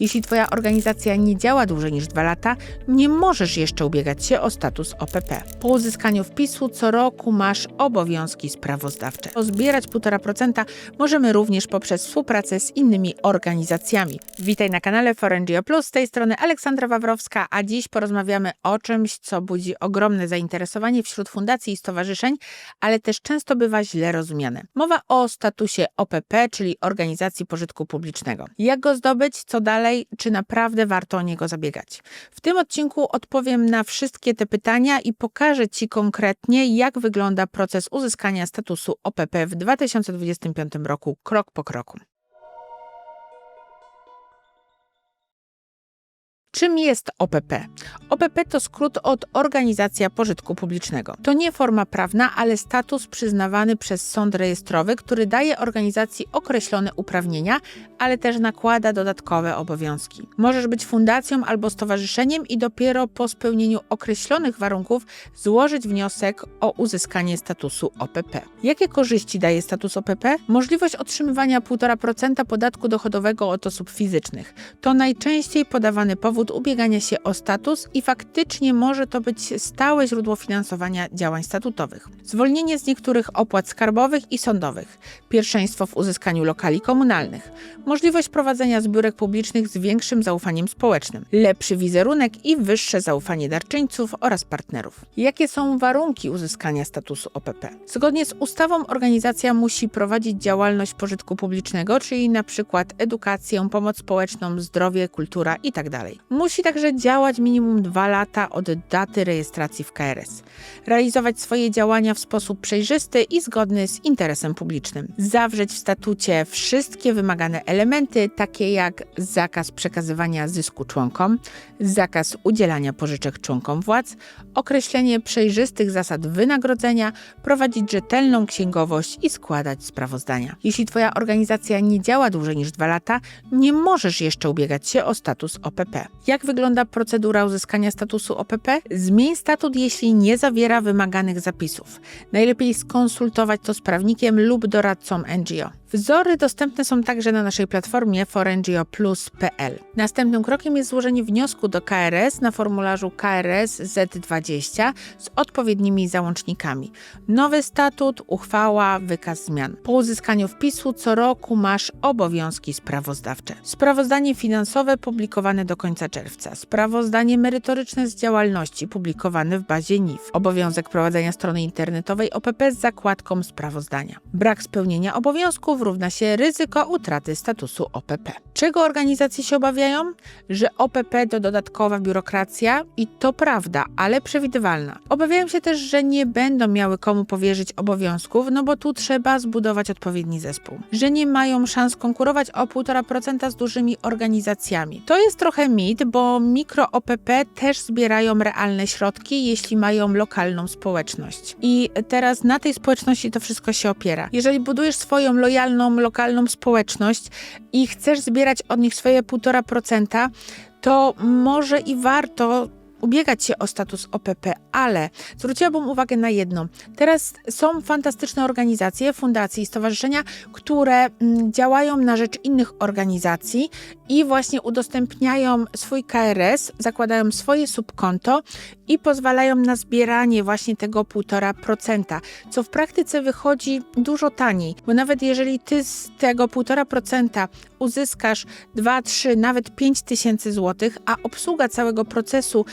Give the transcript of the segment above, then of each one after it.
Jeśli Twoja organizacja nie działa dłużej niż 2 lata, nie możesz jeszcze ubiegać się o status OPP. Po uzyskaniu wpisu co roku masz obowiązki sprawozdawcze. Zbierać 1,5% możemy również poprzez współpracę z innymi organizacjami. Witaj na kanale Forengio Plus, z tej strony Aleksandra Wawrowska, a dziś porozmawiamy o czymś, co budzi ogromne zainteresowanie wśród fundacji i stowarzyszeń, ale też często bywa źle rozumiane. Mowa o statusie OPP, czyli Organizacji Pożytku Publicznego. Jak go zdobyć, co dalej, czy naprawdę warto o niego zabiegać? W tym odcinku odpowiem na wszystkie te pytania i pokażę Ci konkretnie, jak wygląda proces uzyskania statusu OPP w 2025 roku, krok po kroku. Czym jest OPP? OPP to skrót od Organizacja Pożytku Publicznego. To nie forma prawna, ale status przyznawany przez sąd rejestrowy, który daje organizacji określone uprawnienia, ale też nakłada dodatkowe obowiązki. Możesz być fundacją albo stowarzyszeniem i dopiero po spełnieniu określonych warunków złożyć wniosek o uzyskanie statusu OPP. Jakie korzyści daje status OPP? Możliwość otrzymywania 1,5% podatku dochodowego od osób fizycznych. To najczęściej podawany powód ubiegania się o status i faktycznie może to być stałe źródło finansowania działań statutowych. Zwolnienie z niektórych opłat skarbowych i sądowych, pierwszeństwo w uzyskaniu lokali komunalnych, możliwość prowadzenia zbiórek publicznych z większym zaufaniem społecznym, lepszy wizerunek i wyższe zaufanie darczyńców oraz partnerów. Jakie są warunki uzyskania statusu OPP? Zgodnie z ustawą organizacja musi prowadzić działalność pożytku publicznego, czyli przykład edukację, pomoc społeczną, zdrowie, kultura itd. Musi także działać minimum 2 lata od daty rejestracji w KRS. Realizować swoje działania w sposób przejrzysty i zgodny z interesem publicznym. Zawrzeć w statucie wszystkie wymagane elementy, takie jak zakaz przekazywania zysku członkom, zakaz udzielania pożyczek członkom władz, określenie przejrzystych zasad wynagrodzenia, prowadzić rzetelną księgowość i składać sprawozdania. Jeśli Twoja organizacja nie działa dłużej niż 2 lata, nie możesz jeszcze ubiegać się o status OPP. Jak wygląda procedura uzyskania statusu OPP? Zmień statut, jeśli nie zawiera wymaganych zapisów. Najlepiej skonsultować to z prawnikiem lub doradcą NGO. Wzory dostępne są także na naszej platformie forngioplus.pl. Następnym krokiem jest złożenie wniosku do KRS na formularzu KRS Z20 z odpowiednimi załącznikami. Nowy statut, uchwała, wykaz zmian. Po uzyskaniu wpisu co roku masz obowiązki sprawozdawcze. Sprawozdanie finansowe publikowane do końca czerwca. Sprawozdanie merytoryczne z działalności publikowane w bazie NIF. Obowiązek prowadzenia strony internetowej OPP z zakładką sprawozdania. Brak spełnienia obowiązków równa się ryzyko utraty statusu OPP. Czego organizacje się obawiają? Że OPP to dodatkowa biurokracja i to prawda, ale przewidywalna. Obawiają się też, że nie będą miały komu powierzyć obowiązków, no bo tu trzeba zbudować odpowiedni zespół. Że nie mają szans konkurować o 1,5% z dużymi organizacjami. To jest trochę mit, bo mikro OPP też zbierają realne środki, jeśli mają lokalną społeczność. I teraz na tej społeczności to wszystko się opiera. Jeżeli budujesz swoją lojalną, lokalną społeczność i chcesz zbierać od nich swoje 1,5%, to może i warto ubiegać się o status OPP, ale zwróciłabym uwagę na jedno. Teraz są fantastyczne organizacje, fundacje i stowarzyszenia, które mm, działają na rzecz innych organizacji i właśnie udostępniają swój KRS, zakładają swoje subkonto i pozwalają na zbieranie właśnie tego 1,5%, co w praktyce wychodzi dużo taniej, bo nawet jeżeli ty z tego 1,5% uzyskasz 2, 3, nawet 5 tysięcy złotych, a obsługa całego procesu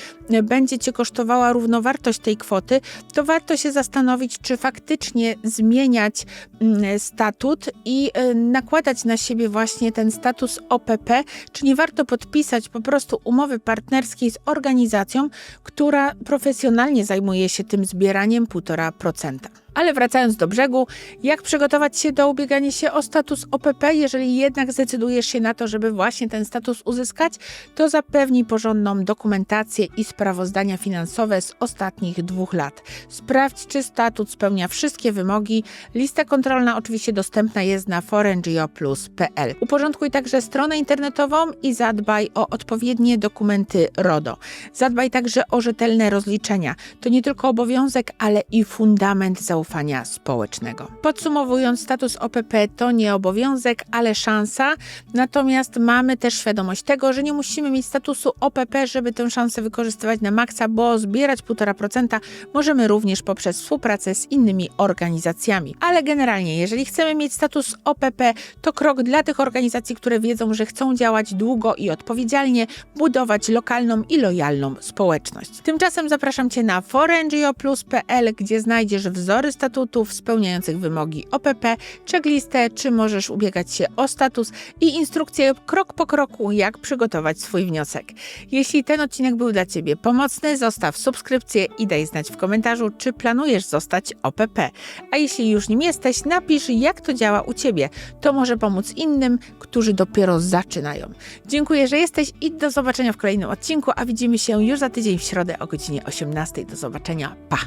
będzie cię kosztowała równowartość tej kwoty, to warto się zastanowić, czy faktycznie zmieniać mm, statut i y, nakładać na siebie właśnie ten status OPP, czy nie warto podpisać po prostu umowy partnerskiej z organizacją, która profesjonalnie zajmuje się tym zbieraniem 1,5%. Ale wracając do brzegu, jak przygotować się do ubiegania się o status OPP, jeżeli jednak zdecydujesz się na to, żeby właśnie ten status uzyskać, to zapewnij porządną dokumentację i sprawozdania finansowe z ostatnich dwóch lat. Sprawdź, czy statut spełnia wszystkie wymogi. Lista kontrolna oczywiście dostępna jest na forengioplus.pl. Uporządkuj także stronę internetową i zadbaj o odpowiednie dokumenty RODO. Zadbaj także o rzetelne rozliczenia. To nie tylko obowiązek, ale i fundament zaufania zaufania społecznego. Podsumowując, status OPP to nie obowiązek, ale szansa, natomiast mamy też świadomość tego, że nie musimy mieć statusu OPP, żeby tę szansę wykorzystywać na maksa, bo zbierać 1,5% możemy również poprzez współpracę z innymi organizacjami. Ale generalnie, jeżeli chcemy mieć status OPP, to krok dla tych organizacji, które wiedzą, że chcą działać długo i odpowiedzialnie, budować lokalną i lojalną społeczność. Tymczasem zapraszam Cię na forangioplus.pl, gdzie znajdziesz wzory statutów spełniających wymogi OPP, checklistę, czy możesz ubiegać się o status i instrukcję krok po kroku, jak przygotować swój wniosek. Jeśli ten odcinek był dla Ciebie pomocny, zostaw subskrypcję i daj znać w komentarzu, czy planujesz zostać OPP. A jeśli już nim jesteś, napisz, jak to działa u Ciebie. To może pomóc innym, którzy dopiero zaczynają. Dziękuję, że jesteś i do zobaczenia w kolejnym odcinku, a widzimy się już za tydzień w środę o godzinie 18. Do zobaczenia. Pa!